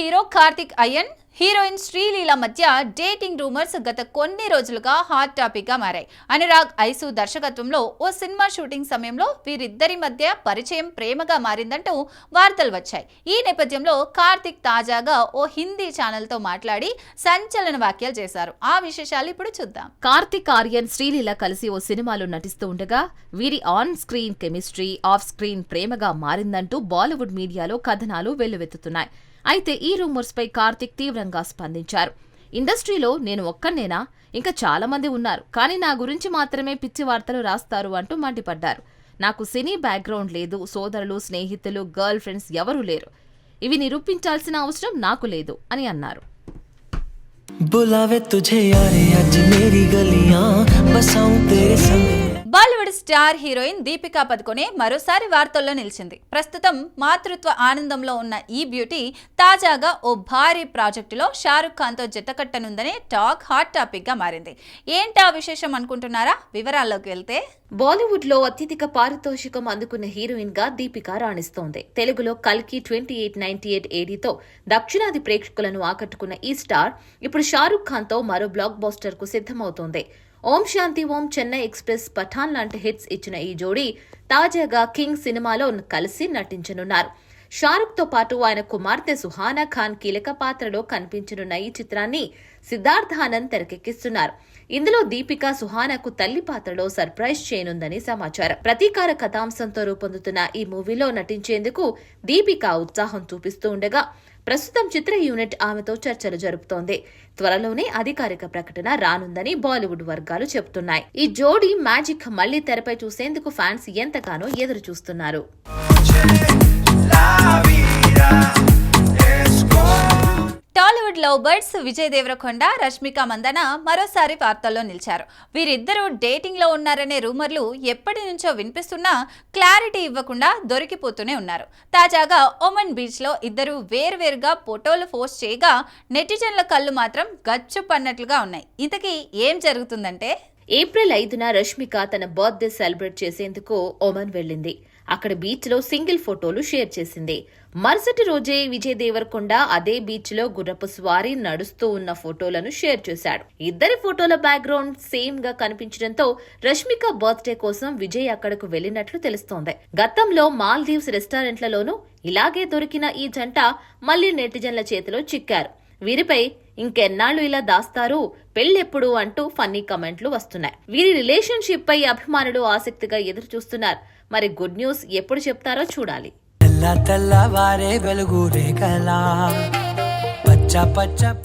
Hero Karthik Ayyan heroine Sreeleela మధ్య dating rumours గత కొన్ని రోజులుగా హాట్ టాపిక్గా మారాయి. అనురాగ్ ఐసు దర్శకత్వంలో ఓ సినిమా షూటింగ్ సమయంలో వీరిద్దరి మధ్య పరిచయం ప్రేమగా మారిందంటూ వార్తలు వచ్చాయి. ఈ నేపథ్యంలో కార్తిక్ తాజాగా ఓ హిందీ ఛానల్తో మాట్లాడి సంచలన వ్యాఖ్యలు చేశారు. ఆ విశేషాలు ఇప్పుడు చూద్దాం. కార్తిక్ ఆర్యన్ శ్రీలీల కలిసి ఓ సినిమాలో నటిస్తూ ఉండగా వీరి on screen chemistry off screen ప్రేమగా మారిందంటూ బాలీవుడ్ మీడియాలో కథనాలు వెల్లువెత్తుతున్నాయి. అయితే ఈ రూమర్స్ పై కార్తిక్ తీవ్రంగా స్పందించారు ఇండస్ట్రీలో నేను ఒక్కనేనా ఇంకా చాలా మంది ఉన్నారు కానీ నా గురించి మాత్రమే పిచ్చి వార్తలు రాస్తారు అంటూ మండిపడ్డారు నాకు సినీ బ్యాక్గ్రౌండ్ లేదు సోదరులు స్నేహితులు గర్ల్ ఫ్రెండ్స్ ఎవరూ లేరు ఇవి నిరూపించాల్సిన అవసరం నాకు లేదు అని అన్నారు बुलावे तुझे यारे आज मेरी गलियां बसाऊं तेरे संग బాలీవుడ్ స్టార్ హీరోయిన్ దీపికా పదుకొనే మరోసారి వార్తల్లో నిలిచింది. ప్రస్తుతం మాతృత్వ ఆనందంలో ఉన్న ఈ బ్యూటీ తాజాగా ఓ భారీ ప్రాజెక్టులో షారుఖ్ ఖాన్తో జతకట్టనుందనే టాక్ హాట్ టాపిక్గా మారింది. ఏంటా విశేషం అనుకుంటున్నారా? వివరాల్లోకి వెళ్తే బాలీవుడ్లో అత్యధిక పారితోషికం అందుకున్న హీరోయిన్గా దీపిక రాణిస్తోంది. తెలుగులో కల్కి ట్వంటీ ఎయిట్ నైన్టీ ఎయిట్ ఏడీతో దక్షిణాది ప్రేక్షకులను ఆకట్టుకున్న ఈ స్టార్ ఇప్పుడు షారుఖ్ ఖాన్తో మరో బ్లాక్ బాస్టర్కు సిద్ధమవుతోంది. ఓం శాంతి ఓం చెన్నై ఎక్స్ప్రెస్ పఠాన్ లాంటి హిట్స్ ఇచ్చిన ఈ జోడీ తాజాగా కింగ్ సినిమాలో కలిసి నటించనున్నారు. షారుఖ్తో పాటు ఆయన కుమార్తె సుహానా ఖాన్ కీలక పాత్రలో కనిపించనున్న ఈ చిత్రాన్ని సిద్ధార్థ్ ఆనంద్ తెరకెక్కిస్తున్నారు. ఇందులో దీపిక సుహానాకు తల్లి పాత్రలో సర్ప్రైజ్ చేయనుందని సమాచారం. ప్రతీకార కథాంశంతో రూపొందుతున్న ఈ మూవీలో నటించేందుకు దీపిక ఉత్సాహం చూపిస్తూ ఉండగా ప్రస్తుతం చిత్ర యూనిట్ ఆమెతో చర్చలు జరుపుతోంది. త్వరలోనే అధికారిక ప్రకటన రానుందని బాలీవుడ్ వర్గాలు చెబుతున్నాయి. ఈ జోడీ మ్యాజిక్ మళ్ళీ తెరపై చూసేందుకు ఫ్యాన్స్ ఎంతగానో ఎదురు చూస్తున్నారు టాలీవుడ్ లవ్ బర్డ్స్ విజయ్ దేవరకొండ రష్మిక మందన మరోసారి వార్తల్లో నిలిచారు. వీరిద్దరూ డేటింగ్లో ఉన్నారనే రూమర్లు ఎప్పటి నుంచో వినిపిస్తున్నా క్లారిటీ ఇవ్వకుండా దొరికిపోతూనే ఉన్నారు. తాజాగా ఒమన్ బీచ్లో ఇద్దరు వేర్వేరుగా ఫోటోలు పోస్ట్ చేయగా నెటిజన్ల కళ్ళు మాత్రం గచ్చు పన్నట్లుగా ఉన్నాయి. ఇంతకీ ఏం జరుగుతుందంటే ఏప్రిల్ ఐదున రష్మిక తన బర్త్డే సెలబ్రేట్ చేసేందుకు ఒమన్ వెళ్ళింది. అక్కడ బీచ్లో సింగిల్ ఫోటోలు షేర్ చేసింది. మరుసటి రోజే విజయ్ దేవరకొండ అదే బీచ్లో గుర్రపు స్వారీ నడుస్తూ ఉన్న ఫోటోలను షేర్ చేశాడు. ఇద్దరి ఫోటోల బ్యాక్గ్రౌండ్ సేమ్గా కనిపించడంతో రష్మిక బర్త్డే కోసం విజయ్ అక్కడకు వెళ్ళినట్లు తెలుస్తోంది. గతంలో మాల్దీవ్స్ రెస్టారెంట్లలోనూ ఇలాగే దొరికిన ఈ జంట మళ్ళీ నెటిజన్ల చేతిలో చిక్కారు. వీరిపై ఇంకెన్నాళ్ళు ఇలా దాస్తారు? పెళ్ళెప్పుడు? అంటూ ఫన్నీ కమెంట్లు వస్తున్నాయి. వీరి రిలేషన్షిప్ పై అభిమానులు ఆసక్తిగా ఎదురు చూస్తున్నారు మరి గుడ్ న్యూస్ ఎప్పుడు చెప్తారో చూడాలి. తెల్ల వెలుగు రేఖలా. పచ్చ పచ్చ